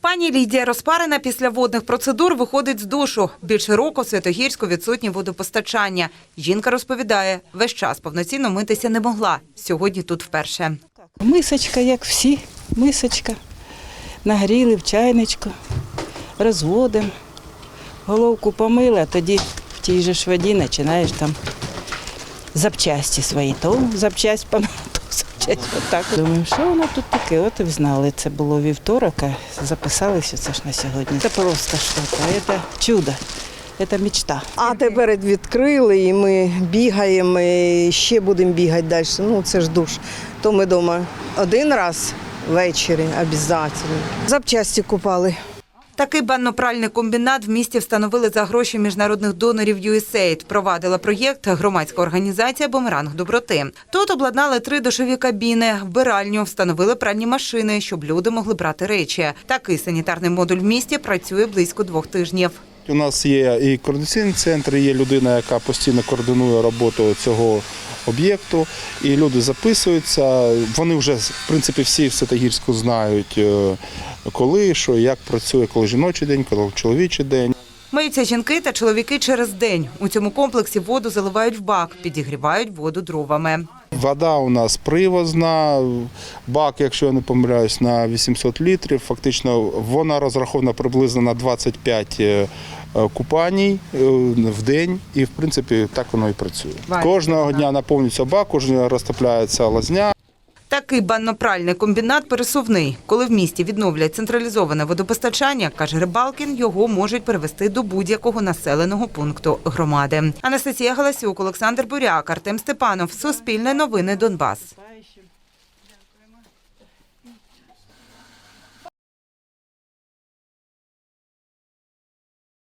Пані Лідія розпарена після водних процедур виходить з душу. Більше року Святогірську відсутнє водопостачання. Жінка розповідає, весь час повноцінно митися не могла. Сьогодні тут вперше. Мисочка, як всі, мисочка. Нагріли в чайничку, розводимо. Головку помили, а тоді в тій же ж воді починаєш там запчасті свої. То запчасть запчасть отак. Думаємо, що воно тут таке? От і знали. Це було вівторок, а записалися це ж на сьогодні. Це просто щось, це чудо, це мечта. А тепер відкрили, і ми бігаємо, і ще будемо бігати далі. Ну, це ж душ. То ми вдома один раз ввечері обов'язково. Запчасті купали. Такий банно-пральний комбінат в місті встановили за гроші міжнародних донорів USAID. Провадила проєкт громадська організація Бумеранг доброти. Тут обладнали три душові кабіни, вбиральню, встановили пральні машини, щоб люди могли брати речі. Такий санітарний модуль в місті працює близько двох тижнів. У нас є і координаційний центр, є людина, яка постійно координує роботу цього об'єкту, і люди записуються. Вони вже в принципі всі в Святогірську знають, е, коли, що, як працює, коли жіночий день, коли чоловічий день. Миються жінки та чоловіки через день. У цьому комплексі воду заливають в бак, підігрівають воду дровами. Вода у нас привозна, бак, якщо я не помиляюсь, на 800 літрів. Фактично вона розрахована приблизно на 25 е, купаній е, в день, і в принципі так воно і працює. Кожного дня наповнюється бак, кожного розтопляється лазня. Такий банно-пральний комбінат пересувний. Коли в місті відновлять централізоване водопостачання, каже Рибалкін, його можуть перевести до будь-якого населеного пункту громади. Анастасія Галасюк, Олександр Буряк, Артем Степанов. Суспільне новини Донбас.